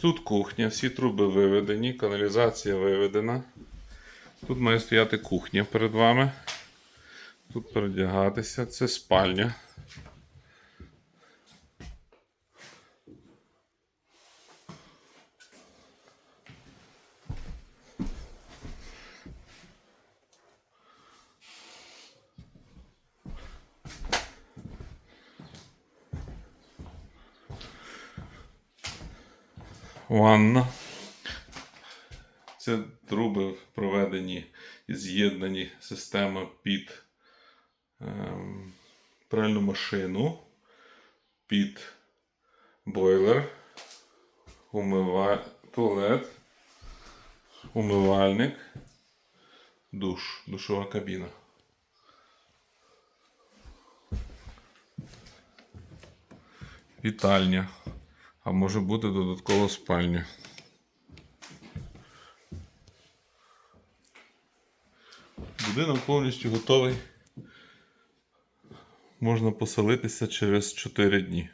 Тут кухня, всі труби виведені, каналізація виведена. Тут має стояти кухня перед вами. Тут передягатися. Це спальня. Ванна. Це труби проведені і з'єднані система під ем, пральну машину, під бойлер, умива... туалет, умивальник, душ, душова кабіна. Вітальня. А може бути додаткова спальня. Будинок повністю готовий. Можна поселитися через 4 дні.